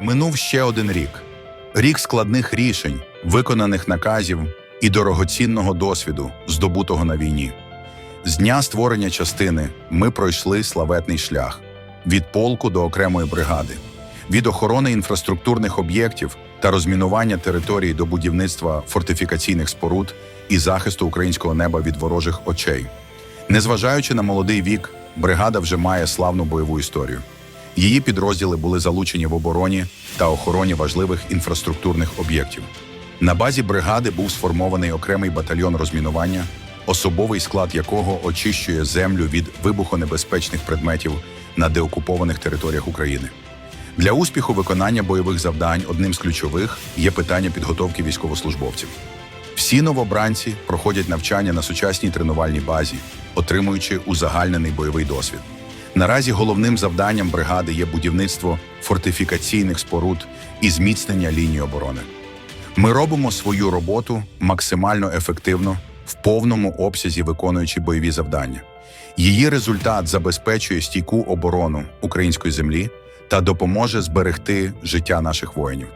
Минув ще один рік. Рік складних рішень, виконаних наказів і дорогоцінного досвіду, здобутого на війні. З дня створення частини ми пройшли славетний шлях від полку до окремої бригади, від охорони інфраструктурних об'єктів та розмінування території до будівництва фортифікаційних споруд і захисту українського неба від ворожих очей. Незважаючи на молодий вік, бригада вже має славну бойову історію. Її підрозділи були залучені в обороні та охороні важливих інфраструктурних об'єктів. На базі бригади був сформований окремий батальйон розмінування, особовий склад якого очищує землю від вибухонебезпечних предметів на деокупованих територіях України. Для успіху виконання бойових завдань одним з ключових є питання підготовки військовослужбовців. Всі новобранці проходять навчання на сучасній тренувальній базі, отримуючи узагальнений бойовий досвід. Наразі головним завданням бригади є будівництво фортифікаційних споруд і зміцнення лінії оборони. Ми робимо свою роботу максимально ефективно, в повному обсязі виконуючи бойові завдання. Її результат забезпечує стійку оборону української землі та допоможе зберегти життя наших воїнів.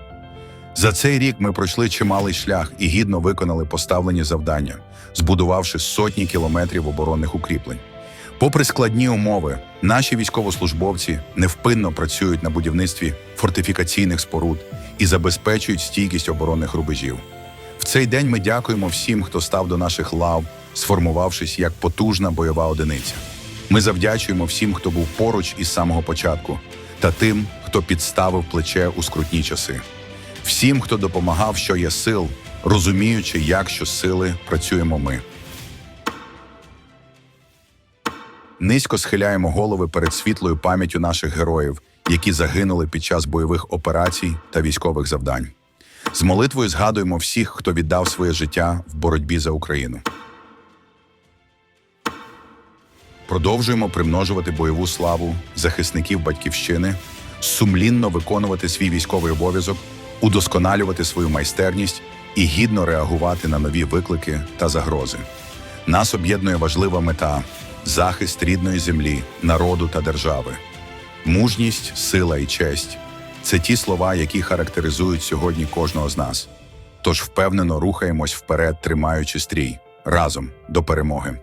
За цей рік ми пройшли чималий шлях і гідно виконали поставлені завдання, збудувавши сотні кілометрів оборонних укріплень. Попри складні умови, наші військовослужбовці невпинно працюють на будівництві фортифікаційних споруд і забезпечують стійкість оборонних рубежів. В цей день ми дякуємо всім, хто став до наших лав, сформувавшись як потужна бойова одиниця. Ми завдячуємо всім, хто був поруч із самого початку, та тим, хто підставив плече у скрутні часи. Всім, хто допомагав, що є сил, розуміючи, як щосили працюємо ми. Низько схиляємо голови перед світлою пам'яттю наших героїв, які загинули під час бойових операцій та військових завдань. З молитвою згадуємо всіх, хто віддав своє життя в боротьбі за Україну. Продовжуємо примножувати бойову славу захисників батьківщини, сумлінно виконувати свій військовий обов'язок, удосконалювати свою майстерність і гідно реагувати на нові виклики та загрози. Нас об'єднує важлива мета захист рідної землі, народу та держави. Мужність, сила і честь це ті слова, які характеризують сьогодні кожного з нас. Тож впевнено рухаємось вперед, тримаючи стрій разом до перемоги.